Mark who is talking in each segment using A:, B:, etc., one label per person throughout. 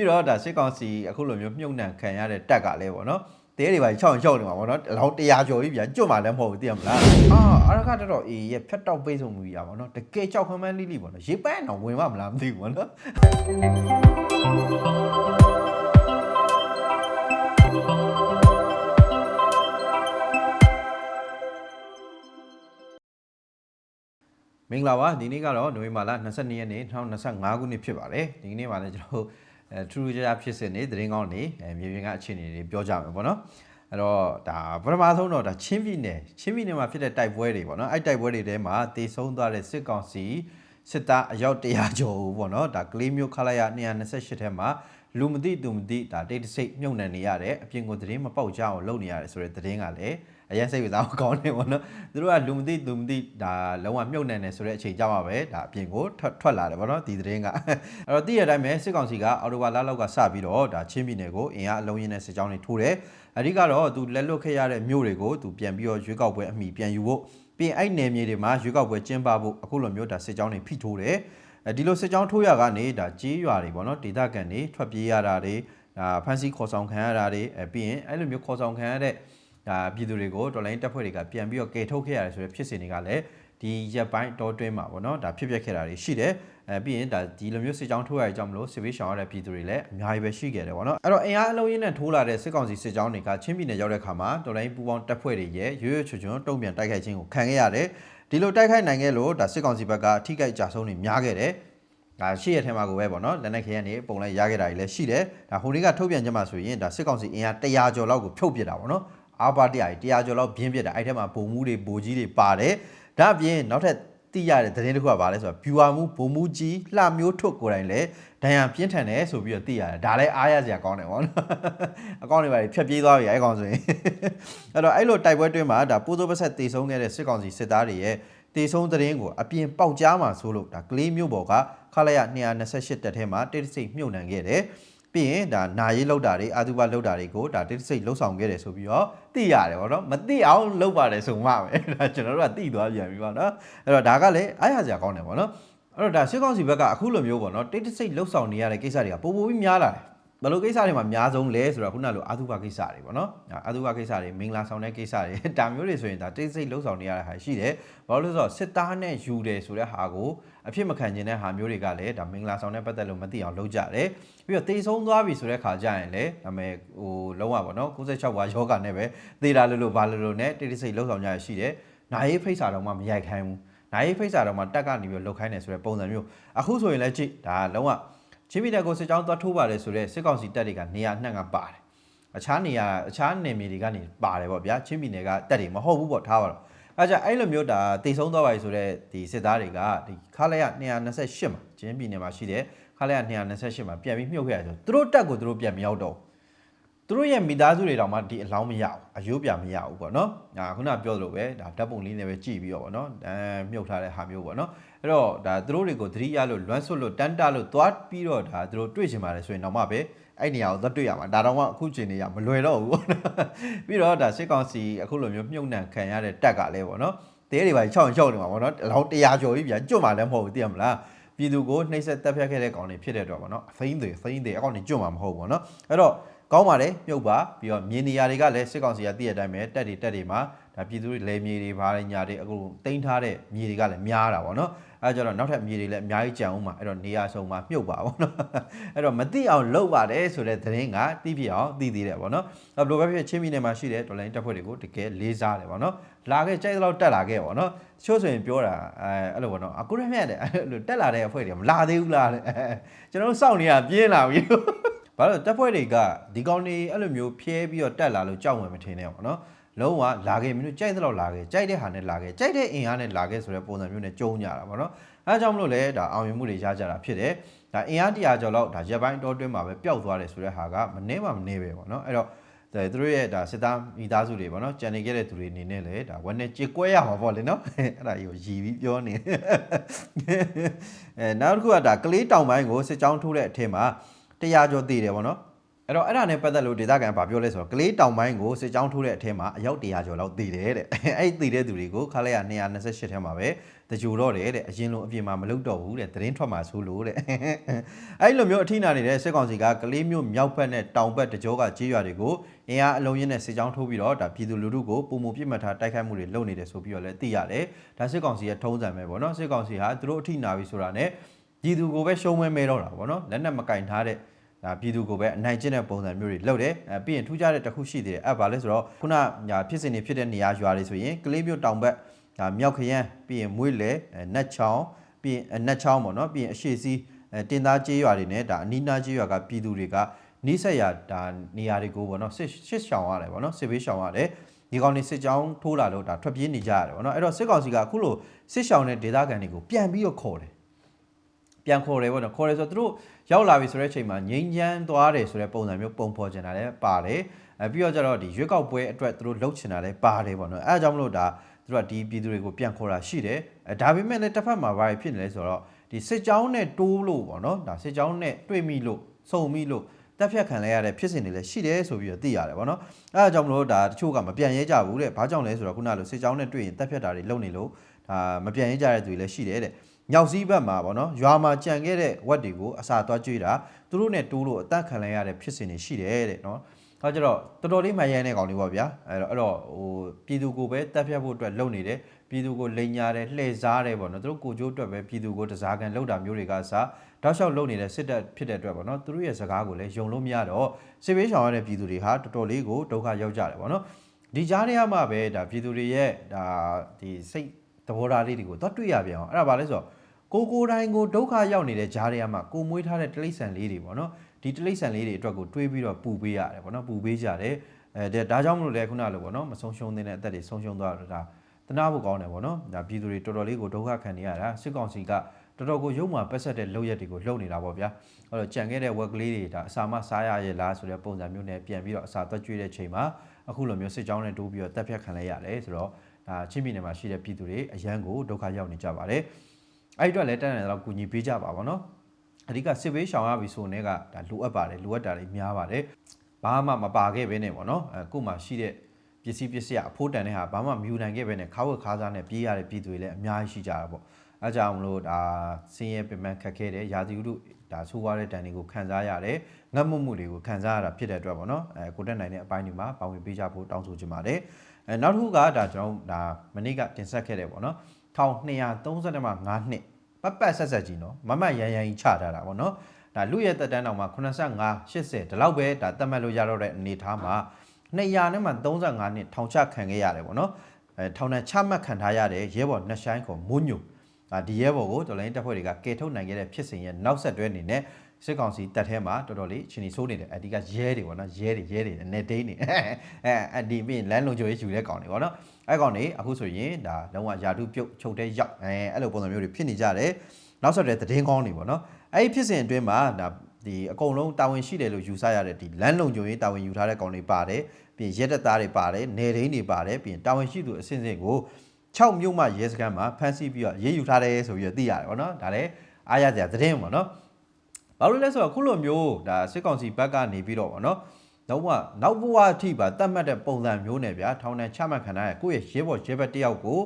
A: ပြီးတော့ဒါစစ်ကောင်စီအခုလိုမျိုးမြုပ်နှံခံရတဲ့တက်ကလည်းပေါ့နော်တဲတွေပါချောင်းချောင်းနေမှာပေါ့နော်အလောင်း100ကျော်ကြီးပြန်ကျွတ်မှလည်းမဟုတ်ဘူးသိရမလားအာအရကတော်တော်အေးရဲ့ဖြတ်တောက်ပိတ်ဆိုမှုကြီးอ่ะပေါ့နော်တကယ်ကြောက်ခမ်းမန်းလိလိပေါ့နော်ရေပန်းတော့ဝင်မမလားမသိဘူးပေါ့နော်မင်္ဂလာပါဒီနေ့ကတော့နိုဝင်ဘာလ22ရက်နေ့2025ခုနှစ်ဖြစ်ပါတယ်ဒီနေ့မှာလည်းကျွန်တော်တို့ အဲထူးထူးခြားခြားဖြစ်စဉ်တွေသတင်းကောင်းတွေအဲမြေပြင်ကအခြေအနေတွေပြောကြမယ်ပေါ့နော်အဲ့တော့ဒါပထမဆုံးတော့ဒါချင်းပြည်နယ်ချင်းပြည်နယ်မှာဖြစ်တဲ့တိုက်ပွဲတွေပေါ့နော်အဲ့တိုက်ပွဲတွေထဲမှာတေဆုံးသွားတဲ့စစ်ကောင်စီစစ်သားအယောက်100ကျော်ဦးပေါ့နော်ဒါကလေးမျိုးခလာရ228ထဲမှာ လူမသိသူမသိဒါတိတ်တဆိတ်မြုပ်နှံနေရတဲ့အပြင်ကိုသတင်းမပေါက်ကြအောင်လုပ်နေရတယ်ဆိုတဲ့သတင်းကလည်းအရင်စိတ်ဝင်စားကောင်းနေပေါ့နော်သူတို့ကလူမသိသူမသိဒါလုံးဝမြုပ်နှံနေဆိုတဲ့အချိန်ကြမှာပဲဒါအပြင်ကိုထွက်ထွက်လာတယ်ပေါ့နော်ဒီသတင်းကအဲ့တော့သိရတဲ့အတိုင်းပဲစစ်ကောင်စီကအော်တိုဘာလလောက်ကစပြီးတော့ဒါချင်းပြည်နယ်ကိုအင်အားအလုံးရင်းနဲ့စစ်ကြောင်းတွေထိုးတယ်အဓိကတော့သူလက်လွတ်ခဲ့ရတဲ့မြို့တွေကိုသူပြန်ပြီးတော့ရွေးကောက်ပွဲအမိပြန်ယူဖို့ပြင်အဲ့နယ်မြေတွေမှာရွေးကောက်ပွဲကျင်းပဖို့အခုလိုမျိုးဒါစစ်ကြောင်းတွေဖိထိုးတယ်အဲ ဒီလိုစစ်ကြောင်းထိုးရကနေဒါကြေးရွာတွေပေါ့နော်ဒေသခံတွေထွက်ပြေးရတာတွေဒါဖန်စီခေါ်ဆောင်ခံရတာတွေအဲပြီးရင်အဲ့လိုမျိုးခေါ်ဆောင်ခံရတဲ့ဒါပြည်သူတွေကိုတော်လိုင်းတပ်ဖွဲ့တွေကပြန်ပြီးတော့ကယ်ထုတ်ခဲ့ရတယ်ဆိုတဲ့ဖြစ်စဉ်တွေကလည်းဒီရက်ပိုင်းတောတွင်းမှာပေါ့နော်ဒါဖြစ်ပျက်ခဲ့တာတွေရှိတယ်အဲပြီးရင်ဒါဒီလိုမျိုးစစ်ကြောင်းထိုးရတဲ့အကြောင်းမလို့စစ်ဘေးရှောင်ရတဲ့ပြည်သူတွေလည်းအများကြီးပဲရှိခဲ့တယ်ပေါ့နော်အဲ့တော့အင်အားအလုံးရင်းနဲ့ထိုးလာတဲ့စစ်ကောင်စီစစ်ကြောင်းတွေကချင်းပြည်နယ်ရောက်တဲ့ခါမှာတော်လိုင်းပူပေါင်းတပ်ဖွဲ့တွေရဲ့ရွရွချွချွတုံ့ပြန်တိုက်ခိုက်ခြင်းကိုခံခဲ့ရတယ် ဒီလိုတိုက်ခိုက်နိုင်ခဲ့လို့ဒါစစ်ကောင်စီဘက်ကထိခိုက်ကြဆုံးတွေများခဲ့တယ်ဒါရှေ့ရထဲမှာကိုပဲပေါ့နော်လက်နက်ခဲရနေပုံလိုက်ရခဲ့တာတွေလည်းရှိတယ်ဒါဟိုနေ့ကထုတ်ပြန်ကြမှာဆိုရင်ဒါစစ်ကောင်စီအင်အား100ကျော်လောက်ကိုဖြုတ်ပစ်တာပေါ့နော်အာပါတရားကြီး100ကျော်လောက်ပြင်းပစ်တာအဲ့ထဲမှာပုံမှုတွေဗိုလ်ကြီးတွေပါတယ်ဒါအပြင်နောက်ထပ် သိရတဲ့သတင်းတစ်ခုကဘာလဲဆိုတော့ viewer မှုဘုံမှုကြီးလှမျိုးထွတ်ကိုယ်တိုင်လည်းဒဏ်ရာပြင်းထန်တယ်ဆိုပြီးတော့သိရတယ်ဒါလည်းအားရစရာကောင်းတယ်ပေါ့နော်အကောင့်တွေပါဖြတ်ပြေးသွားပြီအဲ့ကောင်ဆိုရင်အဲ့တော့အဲ့လိုတိုက်ပွဲတွင်းမှာဒါပိုးစိုးပဆက်တေဆုံးခဲ့တဲ့စစ်ကောင်စီစစ်သားတွေရဲ့တေဆုံးသတင်းကိုအပြင်ပေါက်ကြားမှာဆိုလို့ဒါကလေးမျိုးပေါ်ကခလာရ228တက်ထဲမှာတိတ်တဆိတ်မြုပ်နှံခဲ့တယ် ပြီးရင်ဒါနာရေးလောက်တာတွေအာသုဘလောက်တာတွေကိုဒါတိတ်တဆိတ်လှုပ်ဆောင်ခဲ့တယ်ဆိုပြီးတော့သိရတယ်ဗောနော်မသိအောင်လုပ်ပါတယ်ဆိုမှပဲဒါကျွန်တော်တို့ကသိသွားပြန်ပြီဗောနော်အဲ့တော့ဒါကလည်းအားရစရာကောင်းတယ်ဗောနော်အဲ့တော့ဒါစစ်ကောင်စီဘက်ကအခုလိုမျိုးဗောနော်တိတ်တဆိတ်လှုပ်ဆောင်နေရတဲ့ကိစ္စတွေကပိုပိုပြီးများလာတယ် ဘယ်လိုကိစ္စတွေမှာအများဆုံးလဲဆိုတော့ခုနလိုအာသုဘကိစ္စတွေပေါ့နော်အာသုဘကိစ္စတွေမင်္ဂလာဆောင်တဲ့ကိစ္စတွေဒါမျိုးတွေဆိုရင်ဒါတိတ်ဆိတ်လှုပ်ဆောင်နေရတဲ့ဟာရှိတယ်ဘာလို့လဲဆိုတော့စစ်သားနဲ့ယူတယ်ဆိုတဲ့ဟာကိုအဖြစ်မခံခြင်းတဲ့ဟာမျိုးတွေကလည်းဒါမင်္ဂလာဆောင်တဲ့ပတ်သက်လို့မသိအောင်လုပ်ကြတယ်ပြီးတော့တေဆုံးသွားပြီဆိုတဲ့ခါကျရင်လည်းဒါမဲ့ဟိုလုံးဝပေါ့နော်96ဝါယောဂနဲ့ပဲသေတာလို့လို့ဘာလို့လို့နဲ့တိတ်တိတ်ဆိတ်လှုပ်ဆောင်ကြရရှိတယ်နာရေးဖိတ်စာတော့မှမရိုက်ခိုင်းဘူးနာရေးဖိတ်စာတော့မှတက်ကနေပြီးလှုပ်ခိုင်းတယ်ဆိုတဲ့ပုံစံမျိုးအခုဆိုရင်လည်းကြည့်ဒါလုံးဝ ချင်းပြည်နယ်ကိုစစ်ကြောင်းသွားထိုးပါတယ်ဆိုတော့စစ်ကောင်စီတပ်တွေကနေရာနှံ့ကပါတယ်အခြားနေရာအခြားနယ်မြေတွေကနေပါတယ်ပေါ့ဗျာချင်းပြည်နယ်ကတက်တွေမဟုတ်ဘူးပေါ့ထားပါတော့အဲကြအဲ့လိုမျိုးဒါတိတ်ဆုံးသွားပါပြီဆိုတော့ဒီစစ်သားတွေကဒီခါလိုက်ရ228မှာချင်းပြည်နယ်မှာရှိတဲ့ခါလိုက်ရ228မှာပြန်ပြီးမြုပ်ခဲ့ရဆိုသူတို့တက်ကိုသူတို့ပြန်မရောက်တော့ သူတို့ရဲ့မိသားစုတွေတောင်မှဒီအလောင်းမရဘူးအယိုးပြမရဘူးပေါ့နော်ဒါခုနပြောသလိုပဲဒါဓာတ်ပုံလေးနဲ့ပဲကြည့်ပြီးတော့ပေါ့နော်အဲမြုပ်ထားတဲ့ဟာမျိုးပေါ့နော်အဲ့တော့ဒါသူတို့တွေကိုသတိရလို့လွမ်းဆွတ်လို့တန်းတလို့သွားပြီးတော့ဒါသူတို့တွေ့ချင်ပါတယ်ဆိုရင်တော့မှပဲအဲ့နေရာကိုသွားတွေ့ရမှာဒါတော့မှအခုချိန်နေရမလွယ်တော့ဘူးပေါ့နော်ပြီးတော့ဒါစစ်ကောင်စီအခုလိုမျိုးမြုပ်နှံခံရတဲ့တက်ကလည်းပေါ့နော်တဲတွေပါချောင်းချောင်းနေမှာပေါ့နော်အလောင်း100ကျော်ကြီးပြန်ကျွတ်မှလည်းမဟုတ်ဘူးသိရမလားပြည်သူကိုနှိမ့်ဆက်တက်ဖြတ်ခဲ့တဲ့ကောင်တွေဖြစ်တဲ့တော့ပေါ့နော်အဖိန်းတွေဖိန်းတွေအကောင်တွေကျွတ်မှမဟုတ်ဘူးပေါ့နော်အဲ့တော့ ကောင်းပါတယ်မြုပ်ပါပြီးတော့မြေနေရာတွေကလည်းစစ်ကောင်စီကတည့်ရတဲ့အတိုင်းပဲတက်တွေတက်တွေမှာဒါပြည်သူတွေလေမြေတွေဘာတွေညာတွေအခုတင်ထားတဲ့မြေတွေကလည်းများတာပေါ့နော်အဲကြတော့နောက်ထပ်မြေတွေလည်းအများကြီးကြံအောင်မှာအဲ့တော့နေရာဆုံးမှာမြုပ်ပါပေါ့နော်အဲ့တော့မသိအောင်လုပ်ပါတယ်ဆိုတဲ့သတင်းကသိပြအောင်သိသေးတယ်ပေါ့နော်ဘလိုပဲဖြစ်ချင်းပြည်နယ်မှာရှိတဲ့ဒေါ်လာတက်ဖွဲ့တွေကိုတကယ်လေးစားတယ်ပေါ့နော်လာခဲ့ကြိုက်တော့တက်လာခဲ့ပေါ့နော်ချို့ဆိုရင်ပြောတာအဲအဲ့လိုပေါ့နော်အခုရမြတ်တယ်အဲ့လိုတက်လာတဲ့အဖွဲ့တွေမလာသေးဘူးလားတဲ့ကျွန်တော်တို့စောင့်နေရပြင်းလာပြီ ဘာလို့တက်ဖွဲ့တွေကဒီကောင်တွေအဲ့လိုမျိုးဖြဲပြီးတော့တက်လာလို့ကြောက်ဝင်မထင်နဲ့ပေါ့နော်လုံးဝလာခဲ့မင်းတို့ကြိုက်တဲ့လောက်လာခဲ့ကြိုက်တဲ့ဟာနဲ့လာခဲ့ကြိုက်တဲ့အင်အားနဲ့လာခဲ့ဆိုတဲ့ပုံစံမျိုးနဲ့ကြုံကြတာပေါ့နော်အဲဒါကြောင့်မလို့လဲဒါအောင်မြင်မှုတွေရကြတာဖြစ်တယ်ဒါအင်အားတရာကျော်လောက်ဒါရက်ပိုင်းတောတွင်းမှာပဲပျောက်သွားတယ်ဆိုတဲ့ဟာကမနှဲမှမနှဲပဲပေါ့နော်အဲ့တော့ဒါသူတို့ရဲ့ဒါစစ်သားမိသားစုတွေပေါ့နော်ကြံနေခဲ့တဲ့သူတွေအနေနဲ့လည်းဒါဝက်နဲ့ကြေကွဲရမှာပေါ့လေနော်အဲ့ဒါကြီးကိုရည်ပြီးပြောနေအဲနောက်တစ်ခုကဒါကလေးတောင်ပိုင်းကိုစစ်ကြောင်းထိုးတဲ့အထက်မှာ တရားကျော်တည်တယ်ပေါ့နော်အဲ့တော့အဲ့ဒါနဲ့ပတ်သက်လို့ဒေသခံကပြောလဲဆိုတော့ကလေးတောင်ပိုင်းကိုစစ်ကြောင်းထိုးတဲ့အထက်မှာအယောက်100ကျော်လောက်တည်တယ်တဲ့အဲ့ဒီတည်တဲ့သူတွေကိုခါလိုက်ရ228ထဲမှာပဲတကြိုတော့တယ်တဲ့အရင်လိုအပြင်မှာမလုပ်တော့ဘူးတဲ့သတင်းထွက်မှာဆိုလို့တဲ့အဲ့လိုမျိုးအထိနာနေတဲ့စစ်ကောင်စီကကလေးမျိုးမြောက်ဘက်နဲ့တောင်ဘက်တကြောကကြေးရွာတွေကိုအင်အားအလုံးရင်းနဲ့စစ်ကြောင်းထိုးပြီးတော့ဒါပြည်သူလူထုကိုပုံမပြစ်မှတ်ထားတိုက်ခိုက်မှုတွေလုပ်နေတယ်ဆိုပြီးတော့လည်းသိရတယ်ဒါစစ်ကောင်စီရဲ့ထုံးစံပဲပေါ့နော်စစ်ကောင်စီဟာသူတို့အထိနာပြီဆိုတာနဲ့ ပြည်သူကိုပဲရှုံးမဲမဲတော့တာပေါ့နော်လက်နက်မကင်ထားတဲ့ဒါပြည်သူကိုပဲအနိုင်ကျင့်တဲ့ပုံစံမျိုးတွေလုပ်တယ်အဲပြီးရင်ထူးခြားတဲ့တစ်ခုရှိသေးတယ်အဲ့ဘာလဲဆိုတော့ခုနညာဖြစ်စဉ်တွေဖြစ်တဲ့နေရာရွာတွေဆိုရင်ကလေးမျိုးတောင်ဘက်ဒါမြောက်ခရမ်းပြီးရင်မွေးလေအဲနတ်ချောင်းပြီးရင်အဲနတ်ချောင်းပေါ့နော်ပြီးရင်အရှိစီးအဲတင်သားကျေးရွာတွေနဲ့ဒါအနီးနားကျေးရွာကပြည်သူတွေကနီးစက်ရဒါနေရာတွေကိုပေါ့နော်စစ်စစ်ရှောင်ရတယ်ပေါ့နော်စစ်ဘေးရှောင်ရတယ်ဒီကောင်နေစစ်ကြောင်းထိုးလာလို့ဒါထွက်ပြေးနေကြရတယ်ပေါ့နော်အဲ့တော့စစ်ကောင်စီကအခုလိုစစ်ရှောင်တဲ့ဒေသခံတွေကိုပြန်ပြီးတော့ခေါ်တယ် ပြန်ခေါ်တယ်ပေါ့နော်ခေါ်တယ်ဆိုတော့သူတို့ရောက်လာပြီဆိုတဲ့အချိန်မှာငိမ့်ချမ်းသွားတယ်ဆိုတဲ့ပုံစံမျိုးပုံဖော်ချင်တာလည်းပါတယ်အဲပြီးတော့ကျတော့ဒီရွေးကောက်ပွဲအတွက်သူတို့လှုပ်ချင်တာလည်းပါတယ်ပေါ့နော်အဲအကြောင်းမလို့ဒါသူတို့ကဒီပြည်သူတွေကိုပြန်ခေါ်တာရှိတယ်အဲဒါပေမဲ့လည်းတစ်ဖက်မှာဘာဖြစ်နေလဲဆိုတော့ဒီစစ်ကြောင်းနဲ့တိုးလို့ပေါ့နော်ဒါစစ်ကြောင်းနဲ့တွေ့မိလို့စုံမိလို့တက်ဖြတ်ခံလဲရတဲ့ဖြစ်စဉ်တွေလည်းရှိတယ်ဆိုပြီးတော့သိရတယ်ပေါ့နော်အဲအကြောင်းမလို့ဒါတချို့ကမပြန်ရဲကြဘူးတဲ့ဘာကြောင့်လဲဆိုတော့ခုနကလိုစစ်ကြောင်းနဲ့တွေ့ရင်တက်ဖြတ်တာတွေလုပ်နေလို့ ဒါမပြန်ရဲကြတဲ့သူတွေလည်းရှိတယ်တဲ့ညောက်စည်းဘက်မှာဗောနော်ရွာမှာကြံခဲ့တဲ့ဝက်တွေကိုအစာသွားကြွေးတာသူတို့နဲ့တိုးလို့အသက်ခံလိုက်ရတဲ့ဖြစ်စဉ်တွေရှိတယ်တဲ့နော်။အဲကြတော့တော်တော်လေးမှရမ်းတဲ့ကောင်လေးပေါ့ဗျာ။အဲတော့အဲ့တော့ဟိုပြည်သူကိုပဲတက်ဖြတ်ဖို့အတွက်လုပ်နေတယ်ပြည်သူကိုလိန်ညာတယ်လှည့်စားတယ်ပေါ့နော်သူတို့ကိုကြိုးအတွက်ပဲပြည်သူကိုတစားကန်လောက်တာမျိုးတွေကစားတောက်လျှောက်လုပ်နေတဲ့စစ်တပ်ဖြစ်တဲ့အတွက်ပေါ့နော်သူတို့ရဲ့စကားကိုလည်းယုံလို့မရတော့စစ်ဘေးရှောင်ရတဲ့ပြည်သူတွေဟာတော်တော်လေးကိုဒုက္ခရောက်ကြတယ်ပေါ့နော်ဒီကြားထဲမှာပဲဒါပြည်သူတွေရဲ့ဒါဒီစိတ် သဘောထားလေးတွေကိုတော့တွေ့ရပြန်အောင်အဲ့ဒါဘာလဲဆိုတော့ကိုကိုတိုင်းကိုဒုက္ခရောက်နေတဲ့ဂျားတွေကမှကိုမွေးထားတဲ့တိရစ္ဆာန်လေးတွေပေါ့နော်ဒီတိရစ္ဆာန်လေးတွေအတွက်ကိုတွေးပြီးတော့ပူပေးရတယ်ပေါ့နော်ပူပေးကြတယ်အဲဒါကြောင့်မလို့လဲခုနလိုပေါ့နော်မဆုံးရှုံးတဲ့အသက်တွေဆုံးရှုံးသွားတော့ဒါတနာဖို့ကောင်းတယ်ပေါ့နော်ဒါပြည်သူတွေတော်တော်လေးကိုဒုက္ခခံနေရတာစစ်ကောင်စီကတော်တော်ကိုရုံမှပက်ဆက်တဲ့လုပ်ရက်တွေကိုလုပ်နေတာပေါ့ဗျာအဲ့တော့ကြံခဲ့တဲ့ဝက်ကလေးတွေဒါအစာမစားရရဲ့လားဆိုတဲ့ပုံစံမျိုးနဲ့ပြန်ပြီးတော့အစာသွက်ကျွေးတဲ့ချိန်မှာအခုလိုမျိုးစစ်ကြောင်းနဲ့တိုးပြီးတော့တက်ဖြတ်ခံလိုက်ရတယ်ဆိုတော့ ဒါချင်းပြည်နယ်မှာရှိတဲ့ပြည်သူတွေအရန်ကိုဒုက္ခရောက်နေကြပါတယ်အဲ့ဒီအတွက်လည်းတန်းတယ်တော့ကူညီပေးကြပါဗောနော်အဓိကစစ်ဘေးရှောင်ရပြီဆိုတဲ့ကဒါလိုအပ်ပါတယ်လိုအပ်တာတွေများပါတယ်ဘာမှမပါခဲ့ပဲနဲ့ဗောနော်အဲကို့မှာရှိတဲ့ပစ္စည်းပစ္စည်းအဖိုးတန်တဲ့ဟာဘာမှမယူနိုင်ခဲ့ပဲနဲ့ခါဝက်ခါးစားနဲ့ပြေးရတဲ့ပြည်သူတွေလည်းအများကြီးရှိကြတာပေါ့အဲကြောင့်မလို့ဒါစင်းရဲပင်ပန်းခက်ခဲတဲ့ရာသီဥတုဒါဆိုးွားတဲ့တန်တွေကိုခံစားရတယ်ငတ်မှုမှုတွေကိုခံစားရတာဖြစ်တဲ့အတွက်ပေါ့နော်အဲကိုတက်နိုင်တဲ့အပိုင်းတွေမှာပါဝင်ပေးကြဖို့တောင်းဆိုချင်ပါတယ် အဲနောက်တစ်ခုကဒါကျွန်တော်ဒါမနေ့ကတင်ဆက်ခဲ့တယ်ပေါ့နော်1230မှ5နှစ်ပတ်ပတ်ဆက်ဆက်ကြီးနော်မမရန်ရန်ကြီးချထားတာပေါ့နော်ဒါလူရဲ့တက်တန်းတောင်မှာ85 80ဒီလောက်ပဲဒါတတ်မှတ်လို့ရတော့တဲ့အနေထားမှာ200နဲ့မှ35နှစ်ထောင်ချခံခဲ့ရတယ်ပေါ့နော်အဲထောင်နဲ့ချမှတ်ခံထားရတဲ့ရဲဘော်နှစ်ဆိုင်ကိုမွညိုဒါဒီရဲဘော်ကိုတော်လိုင်းတပ်ဖွဲ့တွေကကယ်ထုတ်နိုင်ခဲ့တဲ့ဖြစ်စဉ်ရဲ့နောက်ဆက်တွဲအနေနဲ့ စစ်ကောင်စီတပ်ထဲမှာတော်တော်လေးချင်းီဆိုးနေတယ်အဒီကရဲတွေပေါ့နော်ရဲတွေရဲတွေနဲ့ဒိန်းနေအဲအဒီပြင်လမ်းလုံချိုရေးယူတဲ့ကောင်တွေပေါ့နော်အဲကောင်တွေအခုဆိုရင်ဒါလုံးဝယာတုပြုတ်ချုပ်တဲ့ရောက်အဲအဲ့လိုပုံစံမျိုးတွေဖြစ်နေကြတယ်နောက်ဆက်တွဲသတင်းကောင်းတွေပေါ့နော်အဲ့ဒီဖြစ်စဉ်အတွင်းမှာဒါဒီအကုန်လုံးတာဝန်ရှိတယ်လို့ယူဆရတဲ့ဒီလမ်းလုံခြုံရေးတာဝန်ယူထားတဲ့ကောင်တွေပါတယ်ပြီးရဲတပ်သားတွေပါတယ်နေရင်းတွေပါတယ်ပြီးတာဝန်ရှိသူအစင်းစင်းကို6မြို့မှရဲစခန်းမှာဖမ်းဆီးပြီးတော့ရေးယူထားတယ်ဆိုပြီးတော့သိရတယ်ပေါ့နော်ဒါလည်းအားရစရာသတင်းပေါ့နော် ဘာလို့လဲဆိုတော့ခုလိုမျိုးဒါစစ်ကောင်စီဘက်ကနေပြီးတော့ပေါ့နော်တော့ကနောက်ဘဝအထိပါတတ်မှတ်တဲ့ပုံစံမျိုးနဲ့ဗျာထောင်နဲ့ချမှတ်ခံရတဲ့ကိုယ့်ရဲ့ရဲဘော်ရဲဘက်တယောက်ကို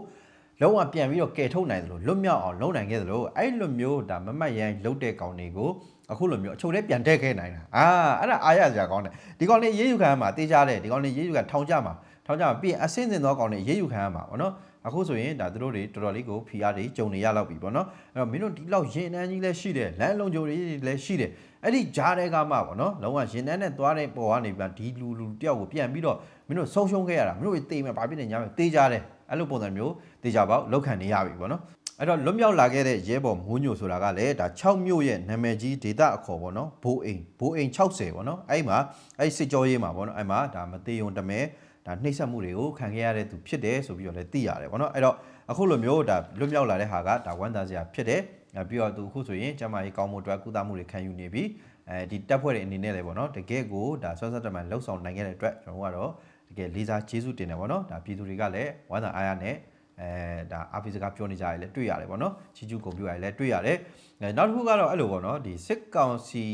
A: လုံးဝပြန်ပြီးတော့ကယ်ထုတ်နိုင်တယ်လို့လွတ်မြောက်အောင်လုပ်နိုင်ခဲ့တယ်လို့အဲ့လိုမျိုးဒါမမတ်ရန်လုတ်တဲ့ကောင်တွေကိုအခုလိုမျိုးအချုပ်ထဲပြန်တက်ခဲ့နိုင်တာအာအဲ့ဒါအားရစရာကောင်းတယ်ဒီကောင်လေးရေးယူခံရမှာတေးကြတယ်ဒီကောင်လေးရေးယူခံထောင်ကြမှာထောင်ကြမှာပြီးရင်အစင်းစင်သောကောင်လေးရေးယူခံရမှာဗောနော် အခုဆိုရင်ဒါတို့တွေတော်တော်လေးကိုဖီအားတွေကြုံနေရလောက်ပြီဗောနော်အဲ့တော့မင်းတို့ဒီလောက်ရင်နှန်းကြီးလည်းရှိတယ်လမ်းလုံးကြိုတွေလည်းရှိတယ်အဲ့ဒီဂျားတဲ့ကမှဗောနော်လုံးဝရင်နှန်းနဲ့သွားတဲ့ပေါ်ကနေပြန်ဒီလူလူတယောက်ကိုပြန်ပြီးတော့မင်းတို့ဆုံးရှုံးခဲ့ရတာမင်းတို့တေးမယ်ဘာဖြစ်နေညာမယ်တေးကြတယ်အဲ့လိုပုံစံမျိုးတေးကြပေါ့လောက်ခံနေရပြီဗောနော်အဲ့တော့လွတ်မြောက်လာခဲ့တဲ့ရဲဘော်မိုးညိုဆိုတာကလည်းဒါ6မြို့ရဲ့နာမည်ကြီးဒေတာအခေါ်ပေါ့နော်ဘိုးအိမ်ဘိုးအိမ်60ပေါ့နော်အဲ့မှာအဲ့စစ်ကြောရေးမှာပေါ့နော်အဲ့မှာဒါမသေးုံတမဲ ဒါနှိမ့်ဆက်မှုတွေကိုခံခဲ့ရတဲ့သူဖြစ်တယ်ဆိုပြီးတော့လည်းသိရတယ်ပေါ့နော်အဲ့တော့အခုလိုမျိုးဒါလွတ်မြောက်လာတဲ့ဟာကဒါဝမ်းသာစရာဖြစ်တယ်ပြီးတော့သူအခုဆိုရင်ကျမကြီးကောင်းမှုအတွက်ကုသမှုတွေခံယူနေပြီအဲဒီတက်ဖွဲ့တွေအနေနဲ့လည်းပေါ့နော်တကယ်ကိုဒါဆွမ်းဆက်တမန်လှုပ်ဆောင်နိုင်ခဲ့တဲ့အတွက်ကျွန်တော်တို့ကတော့တကယ်လေးစားကျေးဇူးတင်တယ်ပေါ့နော်ဒါပြည်သူတွေကလည်းဝမ်းသာအားရနဲ့အဲဒါအာဖီစကားပြောနေကြရလဲတွေ့ရတယ်ပေါ့နော်ချီကျူးဂုံပြူရလဲတွေ့ရတယ်အဲနောက်တစ်ခုကတော့အဲ့လိုပေါ့နော်ဒီစစ်ကောင်စီ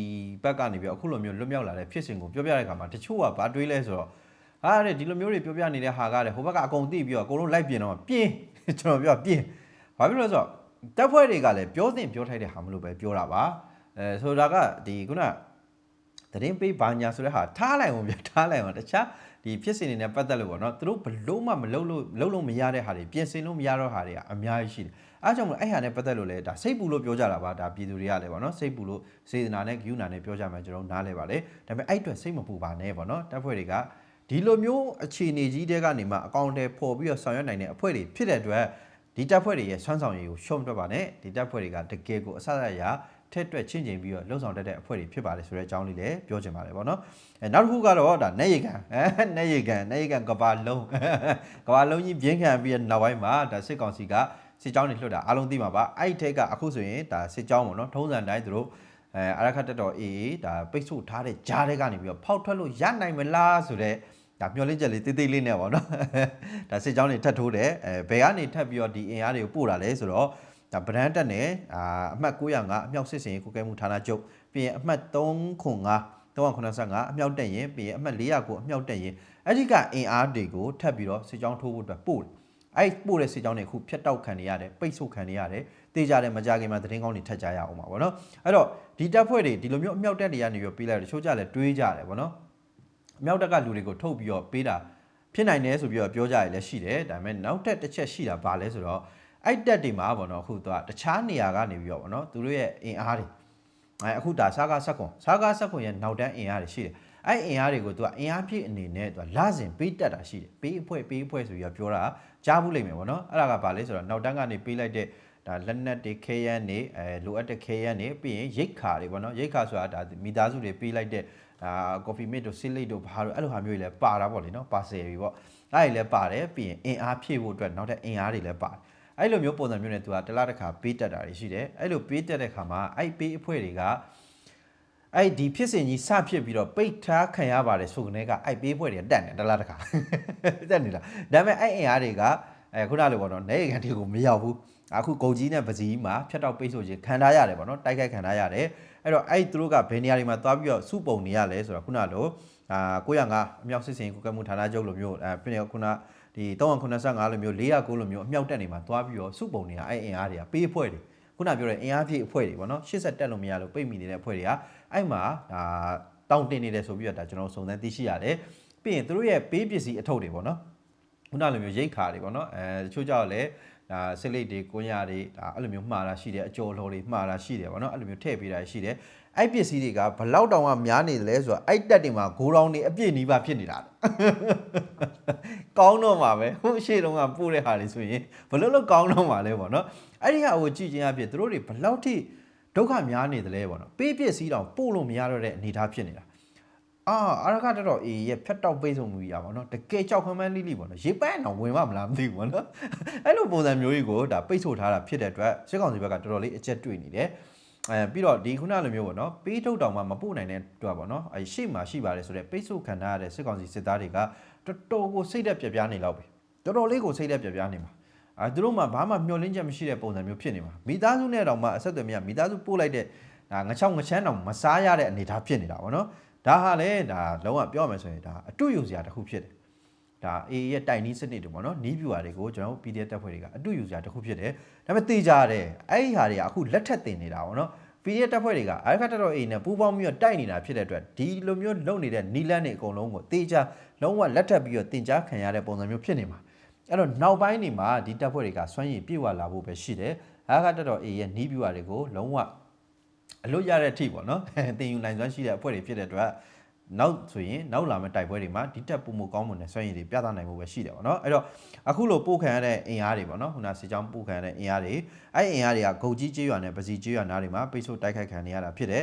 A: ဘက်ကနေပြီးအခုလိုမျိုးလွတ်မြောက်လာတဲ့ဖြစ်စဉ်ကိုပြောပြတဲ့အခါမှာတချို့ကဘာတွေးလဲဆိုတော့ ဟာတဲ့ဒီလိုမျိုးတွေပြောပြနေတဲ့ဟာကတဲ့ဟိုဘက်ကအကုန်သိပြီးတော့အကုန်လုံးလိုက်ပြင်တော့ပြင်းကျွန်တော်ပြောပြင်းဘာဖြစ်လို့လဲဆိုတော့တပ်ဖွဲ့တွေကလည်းပြောသင့်ပြောထိုက်တဲ့ဟာမလို့ပဲပြောတာပါအဲဆိုတာကဒီခုနသတင်းပေးဘာညာဆိုတဲ့ဟာထားလိုက်အောင်ပြထားလိုက်အောင်တခြားဒီဖြစ်စဉ်တွေနဲ့ပတ်သက်လို့ပေါ့နော်သူတို့ဘလို့မှမလုပ်လို့လုပ်လို့မရတဲ့ဟာတွေပြင်ဆင်လို့မရတော့ဟာတွေကအများကြီးရှိတယ်အဲကြောင့်မလို့အဲ့ဟာနဲ့ပတ်သက်လို့လဲဒါစိတ်ပူလို့ပြောကြတာပါဒါပြည်သူတွေကလည်းပေါ့နော်စိတ်ပူလို့စေတနာနဲ့ဂယုဏနဲ့ပြောကြမယ်ကျွန်တော်နားလဲပါလေဒါပေမဲ့အဲ့အတွက်စိတ်မပူပါနဲ့ပေါ့နော်တပ်ဖွဲ့တွေက ဒီလိုမျိုးအခြေအနေကြီးတွေကနေမှအကောင့်တွေပေါ်ပြီးတော့ဆောင်ရွက်နိုင်တဲ့အဖွဲ့တွေဖြစ်တဲ့အတွက်ဒီတပ်ဖွဲ့တွေရဲ့ဆွမ်းဆောင်ရည်ကိုရှုံးတွက်ပါနဲ့ဒီတပ်ဖွဲ့တွေကတကယ်ကိုအဆအရထက်တွက်ချင်းချင်းပြီးတော့လှုပ်ဆောင်တတ်တဲ့အဖွဲ့တွေဖြစ်ပါတယ်ဆိုတဲ့အကြောင်းလေးလည်းပြောချင်ပါတယ်ပေါ့နော်အဲနောက်တစ်ခုကတော့ဒါနေရီကန်အဲနေရီကန်နေရီကန်ကဘာလုံးကဘာလုံးကြီးပြင်းခံပြီးတဲ့နောက်ပိုင်းမှာဒါစစ်ကောင်စီကစစ်ကြောင်းတွေလွှတ်တာအားလုံးသိမှာပါအဲ့ဒီထက်ကအခုဆိုရင်ဒါစစ်ကြောင်းပေါ့နော်ထုံးစံတိုင်းသူတို့အဲအရခတ်တက်တော်အေးအေးဒါပိတ်ဆို့ထားတဲ့ကြားတွေကနေပြီးတော့ဖောက်ထွက်လို့ရနိုင်မလားဆိုတော့ ဒါမျောလင်းချက်လေးတိတ်တိတ်လေးနဲ့ပေါ့နော်ဒါစစ်ကြောင်းတွေထပ်ထိုးတယ်အဲဘယ်ကနေထပ်ပြီးတော့ဒီအင်အားတွေကိုပို့တာလဲဆိုတော့ဒါဗရန်တက်နဲ့အာအမှတ်905အမြောက်စစ်စင်ကိုကဲမှုဌာနချုပ်ပြီးရင်အမှတ်305 385အမြောက်တက်ရင်ပြီးရင်အမှတ်409အမြောက်တက်ရင်အဲ့ဒီကအင်အားတွေကိုထပ်ပြီးတော့စစ်ကြောင်းထိုးဖို့အတွက်ပို့တယ်အဲ့ပို့တဲ့စစ်ကြောင်းတွေအခုဖျက်တောက်ခံနေရတယ်ပိတ်ဆို့ခံနေရတယ်တေးကြတယ်မကြခင်မှာသတင်းကောင်းတွေထပ်ကြရအောင်ပါဗောနော်အဲ့တော့ဒီတပ်ဖွဲ့တွေဒီလိုမျိုးအမြောက်တက်တွေကနေပြီးတော့ပေးလိုက်တော့တချို့ကြလဲတွေးကြတယ်ဗောနော် အမြောက်တက်ကလူတွေကိုထုတ်ပြီးတော့ပေးတာဖြစ်နိုင်တယ်ဆိုပြီးတော့ပြောကြရလဲရှိတယ်ဒါပေမဲ့နောက်ထပ်တစ်ချက်ရှိတာဘာလဲဆိုတော့အဲ့တက်တွေမှာဗောနော်အခုသူကတခြားနေရာကနေပြီးတော့ဗောနော်သူတို့ရဲ့အင်အားတွေအဲအခုဒါစားကားဆက်ခွန်စားကားဆက်ခွန်ရဲ့နောက်တန်းအင်အားတွေရှိတယ်အဲ့အင်အားတွေကိုသူကအင်အားပြည့်အနေနဲ့သူကလာစဉ်ပေးတက်တာရှိတယ်ပေးအဖွဲ့ပေးအဖွဲ့ဆိုပြီးတော့ပြောတာကြားဘူးလိမ့်မယ်ဗောနော်အဲ့ဒါကဘာလဲဆိုတော့နောက်တန်းကနေပေးလိုက်တဲ့ဒါလက်နက်တွေခဲရန်တွေအဲလိုအပ်တဲ့ခဲရန်တွေပြီးရင်ရိတ်ခါတွေဗောနော်ရိတ်ခါဆိုတာဒါမိသားစုတွေပေးလိုက်တဲ့ ဒါကော်ဖီမစ်တို့ဆီလိတ်တို့ဘာလို့အဲ့လိုဟာမျိုးတွေလည်းပါတာဗောလေနော်ပါဆယ်ပြီဗောအဲ့ဒီလည်းပါတယ်ပြီးရင်အင်အားဖြည့်ဖို့အတွက်နောက်ထပ်အင်အားတွေလည်းပါတယ်အဲ့လိုမျိုးပုံစံမျိုးနဲ့သူကတလားတစ်ခါပေးတက်တာတွေရှိတယ်အဲ့လိုပေးတက်တဲ့ခါမှာအဲ့ပေးအဖွဲ့တွေကအဲ့ဒီဖြစ်စဉ်ကြီးစဖြစ်ပြီးတော့ပိတ်ထားခံရပါတယ်ဆိုကနေကအဲ့ပေးဖွဲ့တွေတက်နေတလားတစ်ခါတက်နေတာဒါပေမဲ့အဲ့အင်အားတွေကအဲခုနလိုပေါ့နော်နေကန်တီကိုမရောက်ဘူးအခုဂုံကြီးနဲ့ပစီမှာဖြတ်တော့ပိတ်ဆို့ခြင်းခံထားရတယ်ပေါ့နော်တိုက်ခိုက်ခံထားရတယ် အဲ့တော့အဲ့သူတို့ကဘယ်နေရာတွေမှာသွားပြီးတော့စုပုံနေရလဲဆိုတော့ခုနလိုအာ905အမြောက်စစ်စင်ကုကမှုဌာနချုပ်လိုမျိုးအဲပြည့်ခုနဒီ385လိုမျိုး409လိုမျိုးအမြောက်တက်နေမှာသွားပြီးတော့စုပုံနေတာအဲ့အင်အားတွေကပေးအဖွဲ့တွေခုနပြောတဲ့အင်အားပြည့်အဖွဲ့တွေပေါ့နော်80တက်လို့မရလို့ပိတ်မိနေတဲ့အဖွဲ့တွေကအဲ့မှာဒါတောင်းတင်နေတယ်ဆိုပြီးတော့ဒါကျွန်တော်စုံစမ်းသိရှိရတယ်ပြီးရင်သူတို့ရဲ့ပေးပစ္စည်းအထုပ်တွေပေါ့နော်ခုနလိုမျိုးရိတ်ခါတွေပေါ့နော်အဲတချို့ကြောက်လဲ ဒါဆစ်လိတ်တွေကွန်ရတွေဒါအဲ့လိုမျိုးမှားတာရှိတယ်အကျော်လော်တွေမှားတာရှိတယ်ဗောနော်အဲ့လိုမျိုးထည့်ပေးတာရှိတယ်အဲ့ပစ္စည်းတွေကဘလောက်တောင်ကများနေတယ်လဲဆိုတော့အဲ့တက်တွေမှာဂိုးတောင်တွေအပြည့်နီးပါဖြစ်နေတာကောင်းတော့မှာပဲဟိုရှေ့တုန်းကပို့တဲ့ဟာတွေဆိုရင်ဘလို့လို့ကောင်းတော့မှာလဲဗောနော်အဲ့ဒီဟာကိုကြည့်ချင်းအဖြစ်သူတို့တွေဘလောက်ထိဒုက္ခများနေတယ်လဲဗောနော်ပေးပစ္စည်းတောင်ပို့လို့မရတော့တဲ့အနေအထားဖြစ်နေတာ အာအရခတော်တော်အေးရဲ့ဖြတ်တောက်ပိတ်ဆုံးမှုကြီးอ่ะဗောနော်တကယ်ကြောက်ခမ်းမန်းလိလိဗောနော်ရေပန်းတော့ဝင်မမလားမသိဘူးဗောနော်အဲ့လိုပုံစံမျိုးကြီးကိုဒါပိတ်ဆို့ထားတာဖြစ်တဲ့အတွက်စစ်ကောင်စီဘက်ကတော်တော်လေးအကျက်တွေ့နေတယ်အဲပြီးတော့ဒီခုနလိုမျိုးပေါ့နော်ပေးထုတ်တောင်မှမပို့နိုင်တဲ့အတွက်ပေါ့နော်အဲရှေ့မှာရှိပါတယ်ဆိုတော့ပိတ်ဆို့ခံထားရတဲ့စစ်ကောင်စီစစ်သားတွေကတော်တော်ကိုစိတ်သက်ပြပြနေလောက်ပြီတော်တော်လေးကိုစိတ်သက်ပြပြနေမှာအဲသူတို့မှဘာမှမျှော်လင့်ချက်မရှိတဲ့ပုံစံမျိုးဖြစ်နေမှာမိသားစုနဲ့တောင်မှအဆက်အသွယ်မရမိသားစုပို့လိုက်တဲ့ဒါငချောင်းငချမ်းတောင်မစားရတဲ့အနေအထားဖြစ်နေတာပေါ့နော် ဒါဟာလေဒါလုံးဝပြောရမယ်ဆိုရင်ဒါအတူယူစရာတစ်ခုဖြစ်တယ်ဒါ AA ရဲ့တိုင်နီးစနစ်တွေပေါ့နော်နီးပြူဟာတွေကိုကျွန်တော်တို့ PDF တပ်ဖွဲ့တွေကအတူယူစရာတစ်ခုဖြစ်တယ်ဒါပေမဲ့တေးကြတယ်အဲ့ဒီဟာတွေကအခုလက်ထက်တင်နေတာပေါ့နော် PDF တပ်ဖွဲ့တွေကအာခတ်တော် A နဲ့ပူးပေါင်းပြီးတော့တိုက်နေတာဖြစ်တဲ့အတွက်ဒီလိုမျိုးလုံနေတဲ့နီလန်းတွေအကုန်လုံးကိုတေးကြလုံးဝလက်ထပ်ပြီးတော့တင် जा ခံရတဲ့ပုံစံမျိုးဖြစ်နေမှာအဲ့တော့နောက်ပိုင်းနေမှာဒီတပ်ဖွဲ့တွေကစွမ်းရည်ပြေဝလာဖို့ပဲရှိတယ်အာခတ်တော် A ရဲ့နီးပြူဟာတွေကိုလုံးဝ အလွတ်ရတဲ့အထိပေါ့နော်တင်ယူနိုင်စွမ်းရှိတဲ့အဖွဲ့တွေဖြစ်တဲ့အတွက်နောက်ဆိုရင်နောက်လာမယ့်တိုက်ပွဲတွေမှာဒီတက်ပုံမကောင်းမွန်တဲ့စွမ်းရည်တွေပြသနိုင်မှုပဲရှိတယ်ပေါ့နော်အဲ့တော့အခုလိုပို့ခံရတဲ့အင်အားတွေပေါ့နော်ခုနစီချောင်းပို့ခံရတဲ့အင်အားတွေအဲ့အင်အားတွေကဂုတ်ကြီးကျေးရွာနဲ့ပစီကျေးရွာနားတွေမှာပိတ်ဆို့တိုက်ခိုက်ခံနေရတာဖြစ်တယ်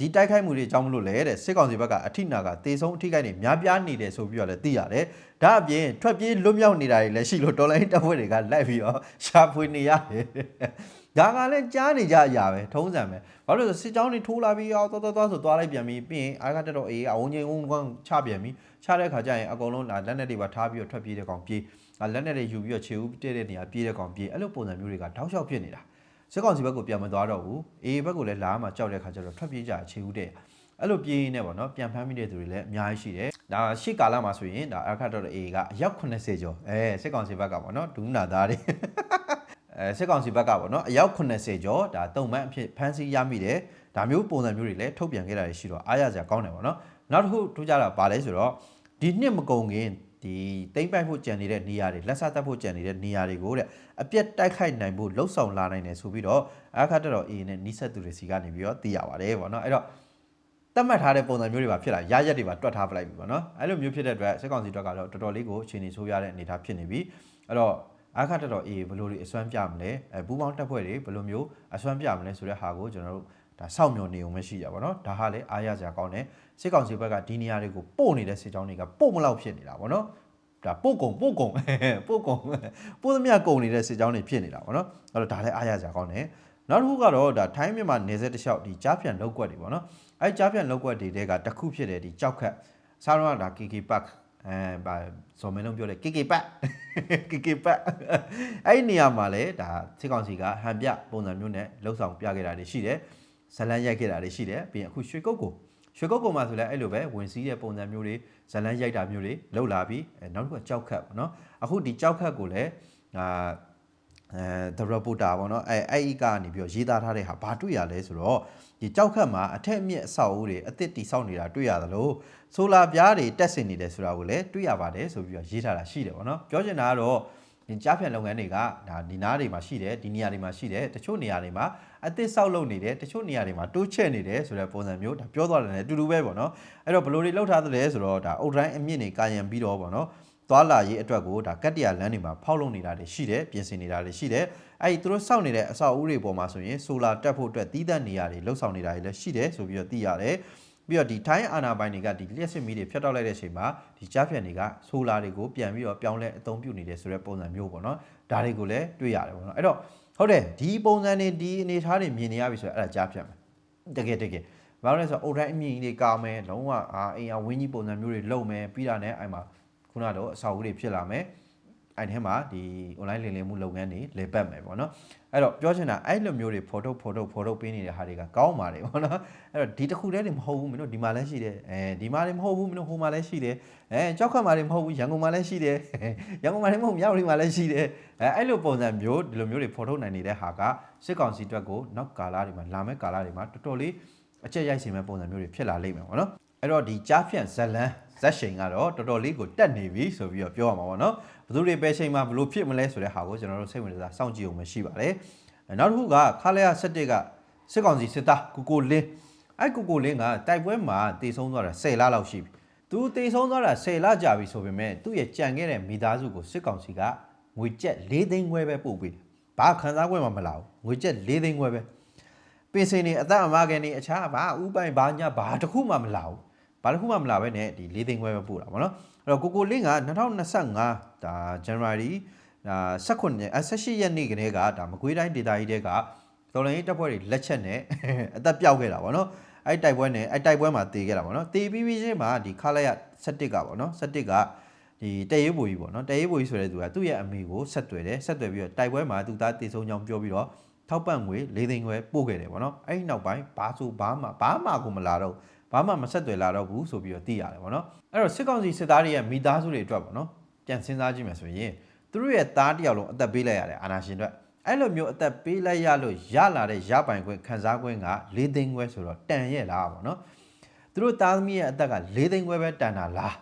A: ဒီတိုက်ခိုက်မှုတွေအကြောင်းမလို့လဲတဲ့စစ်ကောင်စီဘက်ကအထိနာကတေဆုံးအထိခိုက်တွေများပြားနေတယ်ဆိုပြီးတော့လည်းသိရတယ်။ဒါအပြင်ထွက်ပြေးလွတ်မြောက်နေတာတွေလည်းရှိလို့တော်လိုင်းတပ်ဖွဲ့တွေကလိုက်ပြီးတော့ရှာဖွေနေရတယ်။ ဒါကလည်းကြားနေကြအရာပဲထုံးစံပဲ။ဘာလို့လဲဆိုစစ်ကြောင်းတွေထိုးလာပြီးအော်တော်တော်တော်ဆိုသွားလိုက်ပြန်ပြီးပြီးရင်အားကတက်တော့အေးအဝုံငိမ်ဝုံကောင်းချပြန်ပြီးချတဲ့ခါကျရင်အကုန်လုံးလက်နက်တွေပါထားပြီးတော့ထွက်ပြေးတဲ့ကောင်ပြေးအာလက်နဲ့တွေယူပြီးတော့ခြေဦးတဲ့တဲ့နေရာပြေးတဲ့ကောင်ပြေးအဲ့လိုပုံစံမျိုးတွေကတောက်လျှောက်ဖြစ်နေတာစစ်ကောင်စီဘက်ကိုပြန်မသွားတော့ဘူးအေးဘက်ကိုလည်းလာမှကြောက်တဲ့ခါကျတော့ထွက်ပြေးကြခြေဦးတဲ့အဲ့လိုပြေးနေပေါ့နော်ပြန်ဖမ်းမိတဲ့သူတွေလည်းအများကြီးရှိတယ်ဒါရှေ့ကာလမှာဆိုရင်ဒါအခါတော့အေးကအယောက်80ကျော်အဲစစ်ကောင်စီဘက်ကပေါ့နော်ဒူးနာသားတွေ အဲစစ်ကောင်စီဘက်ကပေါ့နော်အယောက်80ကျော်ဒါတုံမှန်အဖြစ်ဖမ်းဆီးရမိတယ်ဒါမျိုးပုံစံမျိုးတွေလည်းထုတ်ပြန်ခဲ့တာရှိတော့အားရစရာကောင်းတယ်ပေါ့နော်နောက်တစ်ခုထူးခြားတာပါလဲဆိုတော့ဒီနှစ်မကုန်ခင်ဒီတိမ့်ပိုက်ဖို့ကြံနေတဲ့နေရာတွေလက်စားတက်ဖို့ကြံနေတဲ့နေရာတွေကိုတဲ့အပြက်တိုက်ခိုက်နိုင်ဖို့လှုပ်ဆောင်လာနိုင်တယ်ဆိုပြီးတော့အခါတက်တော့အေးနဲ့နီးစပ်သူတွေစီကနေပြီးတော့သိရပါတယ်ပေါ့နော်အဲ့တော့တတ်မှတ်ထားတဲ့ပုံစံမျိုးတွေပါဖြစ်လာရရက်တွေပါတွက်ထားပလိုက်ပြီပေါ့နော်အဲ့လိုမျိုးဖြစ်တဲ့အတွက်စစ်ကောင်စီတွက်ကတော့တော်တော်လေးကိုအခြေအနေဆိုးရတဲ့အနေအထားဖြစ်နေပြီအဲ့တော့ အခါတက်တော့အေးဘယ်လိုတွေအစွမ်းပြမလဲအဲဘူပေါင်းတက်ဖွဲ့တွေဘယ်လိုမျိုးအစွမ်းပြမလဲဆိုတဲ့ဟာကိုကျွန်တော်တို့ဒါစောင့်မျှော်နေုံမရှိကြပါတော့ဒါဟာလည်းအားရစရာကောင်းတယ်စစ်ကောင်စီဘက်ကဒီနေရာတွေကိုပို့နေတဲ့စစ်ကြောင်းတွေကပို့မလောက်ဖြစ်နေတာပေါ့နော်ဒါပို့ကုံပို့ကုံပို့ကုံပို့သမျှကုံနေတဲ့စစ်ကြောင်းတွေဖြစ်နေတာပေါ့နော်အဲ့တော့ဒါလည်းအားရစရာကောင်းတယ်နောက်တစ်ခုကတော့ဒါထိုင်းမြန်မာနေဆက်တစ်လျှောက်ဒီကြားပြန်လောက်ကွက်တွေပေါ့နော်အဲကြားပြန်လောက်ကွက်တွေတဲကတစ်ခုဖြစ်တယ်ဒီကြောက်ခတ်စားတော့ကဒါ KK Park အဲဗာဇော်မင်းလုံးပြောတယ် KK Park KK Park အဲ့ဒီနေရာမှာလဲဒါစစ်ကောင်စီကဟန်ပြပုံစံမျိုးနဲ့လှုပ်ဆောင်ပြခဲ့တာတွေရှိတယ်ဇလန်းရိုက်ခဲ့တာတွေရှိတယ်ပြီးရင်အခုရွှေကုတ်ကိုရွှေကုတ်ကိုမှာဆိုလဲအဲ့လိုပဲဝင်စည်းတဲ့ပုံစံမျိုးတွေဇလန်းရိုက်တာမျိုးတွေလှုပ်လာပြီးအဲနောက်တစ်ခုကကြောက်ခတ်ပေါ့နော်အခုဒီကြောက်ခတ်ကိုလည်းအာ အဲ the reporter ပေါ့နော်အဲအဲ့ဤကနေပြီးတော့ရေးသားထားတဲ့ဟာဘာတွေ့ရလဲဆိုတော့ဒီကြောက်ခတ်မှာအထက်အမြင့်အဆောက်အဦတွေအသစ်တိဆောက်နေတာတွေ့ရသလိုဆိုလာပြားတွေတက်ဆင်နေတယ်ဆိုတာကိုလည်းတွေ့ရပါတယ်ဆိုပြီးတော့ရေးထားတာရှိတယ်ပေါ့နော်ပြောချင်တာကတော့ဒီကြားဖြတ်လုပ်ငန်းတွေကဒါဒီနားတွေမှာရှိတယ်ဒီနေရာတွေမှာရှိတယ်တချို့နေရာတွေမှာအသစ်ဆောက်လုပ်နေတယ်တချို့နေရာတွေမှာတိုးချဲ့နေတယ်ဆိုတဲ့ပုံစံမျိုးဒါပြောသွားတယ်လည်းအတူတူပဲပေါ့နော်အဲ့တော့ဘယ်လိုတွေလောက်ထားသလဲဆိုတော့ဒါအုတ်တိုင်းအမြင့်တွေကာယံပြီးတော့ပေါ့နော် သွားလာရေးအတွက်ကိုဒါကတ်တရလမ်းတွေမှာဖောက်လုပ်နေတာတွေရှိတယ်ပြင်ဆင်နေတာတွေရှိတယ်အဲ့ဒီသူတို့စောင့်နေတဲ့အဆောက်အဦတွေပေါ်မှာဆိုရင်ဆိုလာတက်ဖို့အတွက်တီးသန့်နေရာတွေလှုပ်ဆောင်နေတာတွေလည်းရှိတယ်ဆိုပြီးတော့သိရတယ်ပြီးတော့ဒီထိုင်းအာနာပိုင်တွေကဒီလျှက်စစ်မီးတွေဖျက်တောက်လိုက်တဲ့အချိန်မှာဒီကြားဖြတ်တွေကဆိုလာတွေကိုပြန်ပြီးတော့ပြောင်းလဲအသုံးပြုနေတယ်ဆိုတဲ့ပုံစံမျိုးပေါ့နော်ဒါတွေကိုလည်းတွေ့ရတယ်ပေါ့နော်အဲ့တော့ဟုတ်တယ်ဒီပုံစံတွေဒီအနေအထားတွေမြင်နေရပြီဆိုတော့အဲ့ဒါကြားဖြတ်မယ်တကယ်တကယ်ဘာလို့လဲဆိုတော့အုတ်တိုင်းအမြင့်ကြီးတွေကာမယ်လုံးဝအာအိမ်အောင်ဝင်းကြီးပုံစံမျိုးတွေလုံမယ်ပြီးတာနဲ့အဲ့မှာ ခုနတော့အဆောက်အဦတွေဖြစ်လာမယ်အဲ့ဒီထဲမှာဒီ online လင်လင်မှုလုပ်ငန်းတွေလေပတ်မယ်ပေါ့နော်အဲ့တော့ပြောချင်တာအဲ့လိုမျိုးတွေ photo photo photo ပေးနေတဲ့ဟာတွေကကောင်းပါတယ်ပေါ့နော်အဲ့တော့ဒီတစ်ခုတည်းတွေမဟုတ်ဘူးမင်းတို့ဒီမှာလည်းရှိတယ်အဲဒီမှာလည်းမဟုတ်ဘူးမင်းတို့ဟိုမှာလည်းရှိတယ်အဲကြောက်ခတ်မှာလည်းမဟုတ်ဘူးရန်ကုန်မှာလည်းရှိတယ်ရန်ကုန်မှာလည်းမဟုတ်မြောက်ဦးမှာလည်းရှိတယ်အဲအဲ့လိုပုံစံမျိုးဒီလိုမျိုးတွေ photo နိုင်နေတဲ့ဟာကစစ်ကောင်စီအတွက်ကိုနောက်ကာလတွေမှာလာမယ့်ကာလတွေမှာတော်တော်လေးအချက်ရိုက်စင်မဲ့ပုံစံမျိုးတွေဖြစ်လာလိမ့်မယ်ပေါ့နော်အဲ့တော့ဒီကြားဖြန့်ဇက်လန်း ဇက်ရှိန်ကတော့တော်တော်လေးကိုတက်နေပြီဆိုပြီးတော့ပြောရမှာပေါ့နော်ဘယ်သူတွေပဲချိန်မှာဘလို့ဖြစ်မလဲဆိုတဲ့ဟာကိုကျွန်တော်တို့စိတ်ဝင်စားစောင့်ကြည့်အောင်မရှိပါနဲ့နောက်တစ်ခုကခါလျာ17ကစစ်ကောင်စီစစ်သားကိုကိုလင်းအဲ့ကိုကိုလင်းကတိုက်ပွဲမှာတေဆုံးသွားတာ10လလောက်ရှိပြီသူတေဆုံးသွားတာ10လကြာပြီဆိုပေမဲ့သူ့ရဲ့ကြံခဲ့တဲ့မိသားစုကိုစစ်ကောင်စီကငွေကျပ်၄သိန်းခွဲပဲပို့ပေးတယ်ဘာခံစား권မှမလာဘူးငွေကျပ်၄သိန်းခွဲပဲပင်စင်နေအသက်အမကန်နေအခြားဘာဥပိုင်ဘာညာဘာတစ်ခုမှမလာဘူး ဘာတစ်ခုမှမလာပဲနဲ့ဒီ၄သိန်းခွဲပဲပို့တာဗောနော်အဲ့တော့ကိုကိုလင်းက2025ဒါ January ဒါ18အ18ရက်နေ့ကလေးကဒါမကွေးတိုင်းဒေသကြီးတဲကတော်လိုင်းတပ်ဖွဲ့တွေလက်ချက်နဲ့အသက်ပြောက်ခဲ့တာဗောနော်အဲ့တိုက်ပွဲနဲ့အဲ့တိုက်ပွဲမှာတေခဲ့တာဗောနော်တေပြီးပြီးချင်းမှာဒီခလာရ17ကဗောနော်17ကဒီတဲရေးဘူကြီးပေါ့နော်တဲရေးဘူကြီးဆိုတဲ့သူကသူ့ရဲ့အမေကိုဆက်သွယ်တယ်ဆက်သွယ်ပြီးတော့တိုက်ပွဲမှာသူသားတေဆုံးကြောင်းပြောပြီးတော့ထောက်ပံ့ငွေ၄သိန်းခွဲပို့ခဲ့တယ်ဗောနော်အဲ့ဒီနောက်ပိုင်းဘာဆိုဘာမှဘာမှကိုမလာတော့ ဘာမှမဆက်သွယ်လာတော့ဘူးဆိုပြီးတော့သိရတယ်ဗောနော်အဲ့တော့စစ်ကောင်စီစစ်သားတွေရဲ့မိသားစုတွေအတွက်ဗောနော်ပြန်စဉ်းစားကြည့်မယ်ဆိုရင်သူတို့ရဲ့သားတစ်ယောက်လုံးအသက်ပေးလိုက်ရတယ်အာနာရှင်အတွက်အဲ့လိုမျိုးအသက်ပေးလိုက်ရလို့ရလာတဲ့ရပိုင်ခွင့်ခံစားခွင့်က၄သိန်းခွဲဆိုတော့တန်ရဲ့လားဗောနော်သူတို့သားသမီးရဲ့အသက်က၄သိန်းခွဲပဲတန်တာလား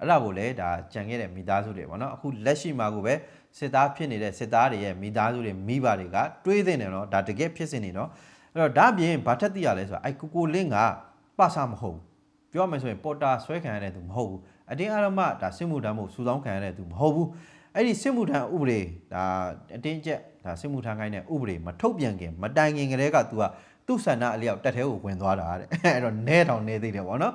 A: အဲ့ဒါကိုလည်းဒါကြံခဲ့တဲ့မိသားစုတွေပေါ့နော်အခုလက်ရှိမှာကိုပဲစစ်သားဖြစ်နေတဲ့စစ်သားတွေရဲ့မိသားစုတွေမိဘတွေကတွေးသိနေတော့ဒါတကယ်ဖြစ်စင်နေတော့အဲ့တော့ဒါပြင်ဘာထက်သိရလဲဆိုတော့အိုက်ကိုကိုလင်းက ပဆာမဟုတ်ဘူးပြောရမယ်ဆိုရင်ပေါ်တာဆွဲခံရတဲ့သူမဟုတ်ဘူးအတင်းအရမဒါစစ်မှုထမ်းမှုစူဆောင်းခံရတဲ့သူမဟုတ်ဘူးအဲ့ဒီစစ်မှုထမ်းဥပဒေဒါအတင်းကျပ်ဒါစစ်မှုထမ်းခိုင်းတဲ့ဥပဒေမထုတ်ပြန်ခင်မတိုင်ခင်ကတည်းက तू ကသူ့ဆန္ဒအလျောက်တက်သေးကိုဝင်သွားတာတဲ့အဲ့တော့နဲတောင်နေသေးတယ်ပေါ့နော်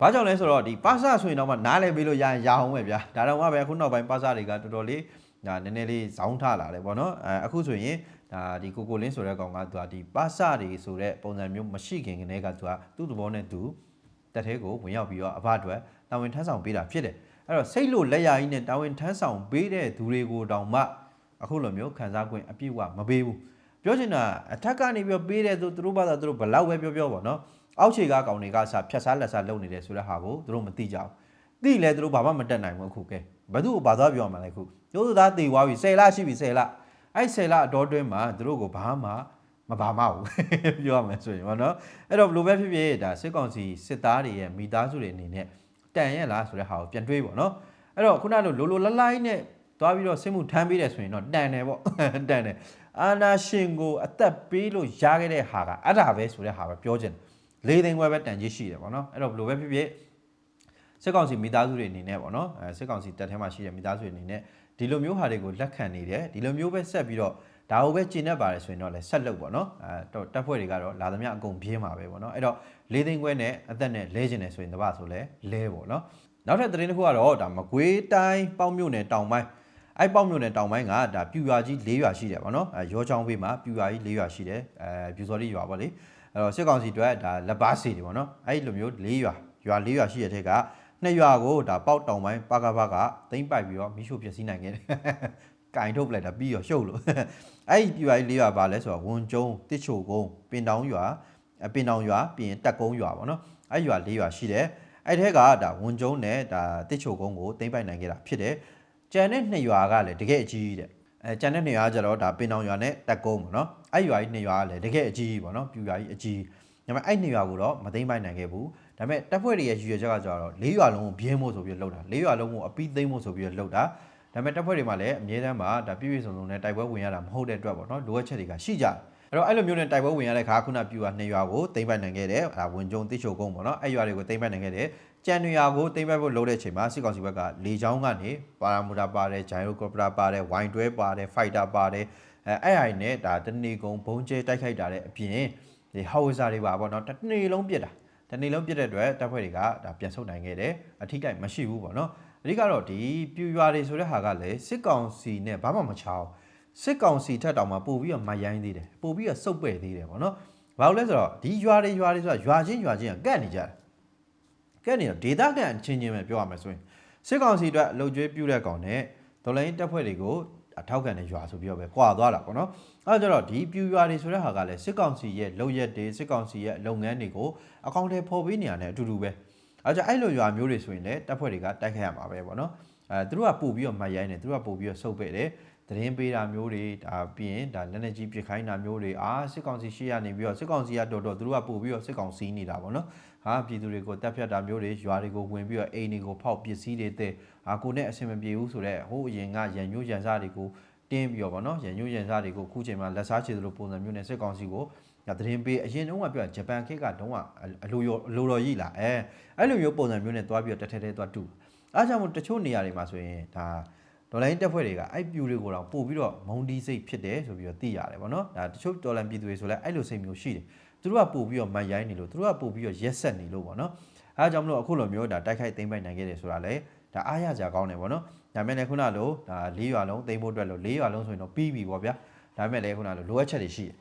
A: ဘာကြောင့်လဲဆိုတော့ဒီပါစဆိုရင်တော့မှနားလည်ပေးလို့ရရင်ရအောင်ပဲဗျာဒါတော့မှပဲအခုနောက်ပိုင်းပါစတွေကတော်တော်လေး ဒါနည်းနည်းလေးဇောင်းထလာတယ်ပေါ့နော်အဲအခုဆိုရင်ဒါဒီကိုကိုလင်းဆိုတဲ့ကောင်ကသူကဒီပါစတွေဆိုတဲ့ပုံစံမျိုးမရှိခင်ကတည်းကသူကသူ့သဘောနဲ့သူတက်သေးကိုဝင်ရောက်ပြီးတော့အဘအတွက်တာဝန်ထမ်းဆောင်ပေးတာဖြစ်တယ်အဲ့တော့စိတ်လို့လက်ရည်နဲ့တာဝန်ထမ်းဆောင်ပေးတဲ့သူတွေကိုတောင်မှအခုလိုမျိုးခံစား권အပြည့်အဝမပေးဘူးပြောချင်တာအထက်ကနေပြောပေးတဲ့သူသူတို့ဘာသာသူတို့ဘလောက်ပဲပြောပြောပေါ့နော်အောက်ခြေကကောင်တွေကစဖြတ်စားလက်စားလုပ်နေတယ်ဆိုတဲ့ဟာကိုသူတို့မသိကြဘူးသိလဲသူတို့ဘာမှမတက်နိုင်ဘူးအခုကဲဘသူ့ကိုဘာသွားပြောမှလဲခု ကျိုးသူသားတည်သွားပြီ10လရှိပြီ10လအဲ့10လအတော်တွင်းမှာသူတို့ကိုဘာမှမဘာမှဘူးပြောရမယ်ဆိုရင်ပေါ့နော်အဲ့တော့ဘလိုပဲဖြစ်ဖြစ်ဒါစစ်ကောင်စီစစ်သားတွေရဲ့မိသားစုတွေအနေနဲ့တန်ရဲ့လားဆိုတဲ့ဟာကိုပြန်တွေးပေါ့နော်အဲ့တော့ခုနကလိုလိုလိုလလိုက်နဲ့သွားပြီးတော့စစ်မှုထမ်းပေးတယ်ဆိုရင်တော့တန်တယ်ပေါ့တန်တယ်အာနာရှင်ကိုအသက်ပေးလို့ရခဲ့တဲ့ဟာကအဲ့ဒါပဲဆိုတဲ့ဟာပဲပြောချင်တယ်လေးသိန်းခွဲပဲတန်ကြီးရှိတယ်ပေါ့နော်အဲ့တော့ဘလိုပဲဖြစ်ဖြစ်စစ်ကောင်စီမိသားစုတွေအနေနဲ့ပေါ့နော်အဲစစ်ကောင်စီတပ်ထဲမှာရှိတဲ့မိသားစုတွေအနေနဲ့ ဒီလိုမျိုးဟာတွေကိုလက်ခံနေတယ်ဒီလိုမျိုးပဲဆက်ပြီးတော့ဒါကိုပဲကျင့်တတ်ပါတယ်ဆိုရင်တော့လည်းဆက်လုပ်ပေါ့နော်အဲတော့တပ်ဖွဲ့တွေကတော့လာသမျှအကုန်ပြေးမှာပဲပေါ့နော်အဲ့တော့လေးသိန်းခွဲနဲ့အသက်နဲ့လဲကျင်တယ်ဆိုရင်တပတ်ဆိုလဲလဲပေါ့နော်နောက်ထပ်သတင်းတစ်ခုကတော့ဒါမကွေးတိုင်းပေါက်မြို့နယ်တောင်ပိုင်းအဲ့ပေါက်မြို့နယ်တောင်ပိုင်းကဒါပြူရွာကြီး၄ရွာရှိတယ်ပေါ့နော်အဲရောချောင်းဘေးမှာပြူရွာကြီး၄ရွာရှိတယ်အဲပြူစော်လေးရွာပေါ့လေအဲ့တော့စစ်ကောင်စီအတွက်ဒါလက်ပါစီတွေပေါ့နော်အဲ့လိုမျိုး၄ရွာရွာ၄ရွာရှိတဲ့ထက်က နှစ်ရွာကိုဒါပေါက်တောင်ပိုင်းပါကပါကသိမ့်ပိုက်ပြီးတော့မိရှုဖျက်ဆီးနိုင်ခဲ့တယ်။ကင်ထုတ်ပလိုက်တာပြီးရောရှုပ်လို့အဲ့ဒီပြရွာကြီး၄ရွာပါလဲဆိုတော့ဝန်ကျုံတစ်ချိုကုန်းပင်တောင်ရွာအပင်တောင်ရွာပြီးရင်တက်ကုန်းရွာပေါ့နော်အဲ့ရွာ၄ရွာရှိတယ်အဲ့ထက်ကဒါဝန်ကျုံနဲ့ဒါတစ်ချိုကုန်းကိုသိမ့်ပိုက်နိုင်ခဲ့တာဖြစ်တယ်။ကြံတဲ့နှစ်ရွာကလည်းတကယ်အကြီးတဲ့အဲကြံတဲ့နှစ်ရွာကကျတော့ဒါပင်တောင်ရွာနဲ့တက်ကုန်းပေါ့နော်အဲ့ရွာကြီးနှစ်ရွာကလည်းတကယ်အကြီးပေါ့နော်ပြူရွာကြီးအကြီးဒါပေမဲ့အဲ့နှစ်ရွာကိုတော့မသိမ့်ပိုက်နိုင်ခဲ့ဘူး ဒါပေမဲ့တပ်ဖွဲ့တွေရဲ့ရည်ရွယ်ချက်ကကျတော့လေးရွာလုံးကိုပြင်းဖို့ဆိုပြီးလှုပ်တာလေးရွာလုံးကိုအပီးသိမ့်ဖို့ဆိုပြီးလှုပ်တာဒါပေမဲ့တပ်ဖွဲ့တွေမှာလည်းအမြဲတမ်းမှာဒါပြည့်ပြည့်စုံစုံနဲ့တိုက်ပွဲဝင်ရတာမဟုတ်တဲ့အတွက်ပေါ့နော်လိုအပ်ချက်တွေကရှိကြတယ်အဲ့တော့အဲ့လိုမျိုးနဲ့တိုက်ပွဲဝင်ရတဲ့ခါခုနပြူရွာနှစ်ရွာကိုသိမ့်ပိုက်နိုင်ခဲ့တယ်ဒါဝင်ကျုံတိချိုကုန်းပေါ့နော်အဲ့ရွာတွေကိုသိမ့်ပိုက်နိုင်ခဲ့တယ်ကြံတွေရွာကိုသိမ့်ပိုက်ဖို့လုပ်တဲ့အချိန်မှာစစ်ကောင်စီဘက်ကလေချောင်းကနေပါရာမူတာပါတယ်ဂျိုင်ရိုကော်ပတာပါတယ်ဝိုင်တွဲပါတယ်ဖိုက်တာပါတယ်အဲအဲ့အိုင်နဲ့ဒါတနေကုံဘုံကျဲတိုက်ခိုက်တာတဲ့အပြင်ဒီဟောဝဇာတွေပါပေါ့နော်တစ်နေ့လုံးပြစ်တာ တနေ့လုံးပြစ်တဲ့အတွက်တပ်ဖွဲ့တွေကဒါပြန်ဆုတ်နိုင်ခဲ့တယ်အထိကိမရှိဘူးပေါ့နော်အဓိကတော့ဒီပြူရွာတွေဆိုတဲ့ဟာကလည်းစစ်ကောင်စီနဲ့ဘာမှမချောင်းစစ်ကောင်စီထက်တောင်မှပို့ပြီးတော့မရိုင်းသေးတယ်ပို့ပြီးတော့စုပ်ပဲ့သေးတယ်ပေါ့နော်ဘာလို့လဲဆိုတော့ဒီရွာတွေရွာတွေဆိုတာရွာချင်းရွာချင်းကကတ်နေကြတယ်ကတ်နေတော့ဒေတာကန်ချင်းချင်းပဲပြောရမယ်ဆိုရင်စစ်ကောင်စီအတွက်အလုတ်ကျွေးပြုတဲ့ကောင်နဲ့ဒေါ်လာရင်းတပ်ဖွဲ့တွေကိုအထောက်ခံတဲ့ရွာဆိုပြီးတော့ပဲကွာသွားတာပေါ့နော် အဲဒါကြတော့ဒီပြူရွာတွေဆိုတဲ့ဟာကလည်းစစ်ကောင်စီရဲ့လုပ်ရက်တွေစစ်ကောင်စီရဲ့လုပ်ငန်းတွေကိုအကောင့်ထဲပေါ်ပေးနေရတယ်အတူတူပဲအဲကြောင့်အဲ့လိုရွာမျိုးတွေဆိုရင်လည်းတပ်ဖွဲ့တွေကတိုက်ခိုက်ရမှာပဲပေါ့နော်အဲသူတို့ကပို့ပြီးတော့မှတ်ရိုင်းတယ်သူတို့ကပို့ပြီးတော့စုပ်ပဲ့တယ်သတင်းပေးတာမျိုးတွေဒါပြီးရင်ဒါလက်နက်ကြီးပစ်ခိုင်းတာမျိုးတွေအာစစ်ကောင်စီရှိရနေပြီးတော့စစ်ကောင်စီကတော်တော်သူတို့ကပို့ပြီးတော့စစ်ကောင်စီနေတာပေါ့နော်ဟာပြည်သူတွေကိုတပ်ဖြတ်တာမျိုးတွေရွာတွေကိုဝင်ပြီးတော့အိမ်တွေကိုဖောက်ပစ္စည်းတွေတဲ့အာကိုနဲ့အဆင်မပြေဘူးဆိုတော့ဟိုအရင်ကရန်ညိုးရန်စားတွေကို တင်းပြီးတော့ဗောနော်ရန်ညိုးရန်စားတွေကိုခုချိန်မှာလက်စားချေသလိုပုံစံမျိုးနဲ့စစ်ကောင်စီကိုဒါသတင်းပေးအရင်တုန်းကပြောဂျပန်ခေတ်ကတော့အလိုရောအလိုတော်ကြီးလာအဲအဲ့လိုမျိုးပုံစံမျိုးနဲ့တွားပြီးတော့တက်ထဲထဲတွားတူအားကြောင့်မို့တချို့နေရာတွေမှာဆိုရင်ဒါဒေါ်လာရင်းတက်ဖွဲ့တွေကအဲ့ပြူတွေကိုတော့ပို့ပြီးတော့မုံဒီစိတ်ဖြစ်တယ်ဆိုပြီးတော့သိရတယ်ဗောနော်ဒါတချို့ဒေါ်လာပြည်သူတွေဆိုလဲအဲ့လိုစိတ်မျိုးရှိတယ်သူတို့ကပို့ပြီးတော့မရိုင်းနေလို့သူတို့ကပို့ပြီးတော့ရက်ဆက်နေလို့ဗောနော် အားကြောင့်မလို့အခုလိုမျိုးဒါတိုက်ခိုက်သိမ်းပိုက်နိုင်ခဲ့တယ်ဆိုတာလေဒါအားရကြကောင်းတယ်ဗောနော်ဒါမဲ့လည်းခုနလိုဒါ၄ရွာလုံးသိမ်းဖို့အတွက်လို့၄ရွာလုံးဆိုရင်တော့ပြီးပြီဗောဗျာဒါမဲ့လည်းခုနလိုလိုအပ်ချက်တွေရှိတယ်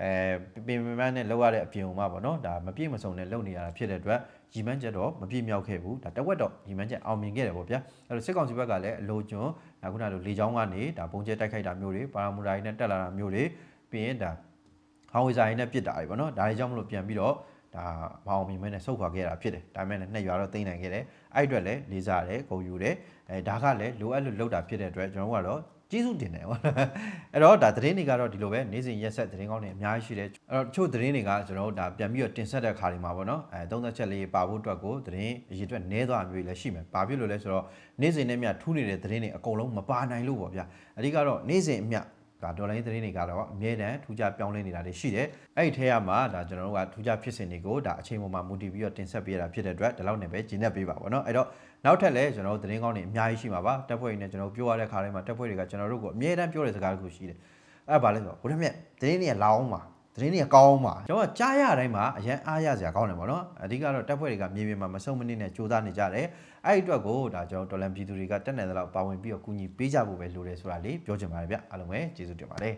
A: အဲပင်ပင်ပန်းနဲ့လောက်ရတဲ့အပြင်ုံမှာပေါ့နော်ဒါမပြည့်မစုံနဲ့လုပ်နေရတာဖြစ်တဲ့အတွက်ရီမန်းချက်တော့မပြည့်မြောက်ခဲ့ဘူးဒါတဝက်တော့ရီမန်းချက်အောင်မြင်ခဲ့တယ်ပေါ့ဗျာအဲ့တော့စစ်ကောင်စီဘက်ကလည်းအလိုကျွန်းဒါခုနလိုလေချောင်းကနေဒါပုံကျဲတိုက်ခိုက်တာမျိုးတွေပါရာမူရာကြီးနဲ့တက်လာတာမျိုးတွေပြီးရင်ဒါဟောင်ဝီဇာကြီးနဲ့ပစ်တာတွေပေါ့နော်ဒါတွေကြောင့်မလို့ပြန်ပြီးတော့ ဒါမအောင်မြင်မဲနဲ့ဆုတ်ခွာခဲ့တာဖြစ်တယ်ဒါပေမဲ့လည်းနှစ်ရွာတော့တိမ့်နိုင်ခဲ့တယ်အဲ့အတွက်လည်းလေးစားတယ်ဂုံယူတယ်အဲဒါကလည်းလိုအပ်လို့လောက်တာဖြစ်တဲ့အတွက်ကျွန်တော်တို့ကတော့ကျေးဇူးတင်တယ်ဟုတ်အဲ့တော့ဒါသတင်းတွေကတော့ဒီလိုပဲနေ့စဉ်ရက်ဆက်သတင်းကောင်းတွေအများကြီးရှိတယ်အဲ့တော့တချို့သတင်းတွေကကျွန်တော်တို့ဒါပြန်ပြီးတော့တင်ဆက်တဲ့ခါတွေမှာပေါ့နော်အဲသုံးသက်ချက်လေးပါဖို့အတွက်ကိုသတင်းအရေးအတွက်နည်းသွားမျိုးလည်းရှိမယ်ဘာဖြစ်လို့လဲဆိုတော့နေ့စဉ်နဲ့မြထူးနေတဲ့သတင်းတွေအကုန်လုံးမပါနိုင်လို့ပေါ့ဗျာအဓိကတော့နေ့စဉ်အမြ ဒါဒေါ်လာရင်းသတင်းတွေကတော့အမြဲတမ်းထူးခြားပြောင်းလဲနေတာတွေရှိတယ်။အဲ့ဒီထဲမှာဒါကျွန်တော်တို့ကထူးခြားဖြစ်စဉ်တွေကိုဒါအချိန်ပေါ်မှာမူတည်ပြီးတော့တင်ဆက်ပေးရတာဖြစ်တဲ့အတွက်ဒီလောက်နဲ့ပဲဂျင်းနဲ့ပေးပါပေါ့နော်။အဲ့တော့နောက်ထပ်လည်းကျွန်တော်တို့သတင်းကောင်းတွေအများကြီးရှိမှာပါ။တက်ဖွဲ့တွေနဲ့ကျွန်တော်ပြောရတဲ့ခါတိုင်းမှာတက်ဖွဲ့တွေကကျွန်တော်တို့ကိုအမြဲတမ်းပြောတဲ့စကားတခုရှိတယ်။အဲ့ဒါဘာလဲဆိုတော့ဘုရားမြတ်သတင်းတွေကလောင်းပါ သတင်းတွေကကောင်းပါကျွန်တော်ကကြားရတိုင်းမှာအရန်အားရစရာကောင်းတယ်ပေါ့နော်အဓိကတော့တက်ဖွဲ့တွေကမြေပြင်မှာမဆုံမနစ်နဲ့စူးစမ်းနေကြတယ်အဲ့ဒီအတွက်ကိုဒါကျွန်တော်ဒေါ်လန်ပြည်သူတွေကတက်နေသလောက်ပါဝင်ပြီးတော့ကူညီပေးကြဖို့ပဲလိုတယ်ဆိုတာလေးပြောချင်ပါတယ်ဗျအားလုံးပဲကျေးဇူးတင်ပါတယ်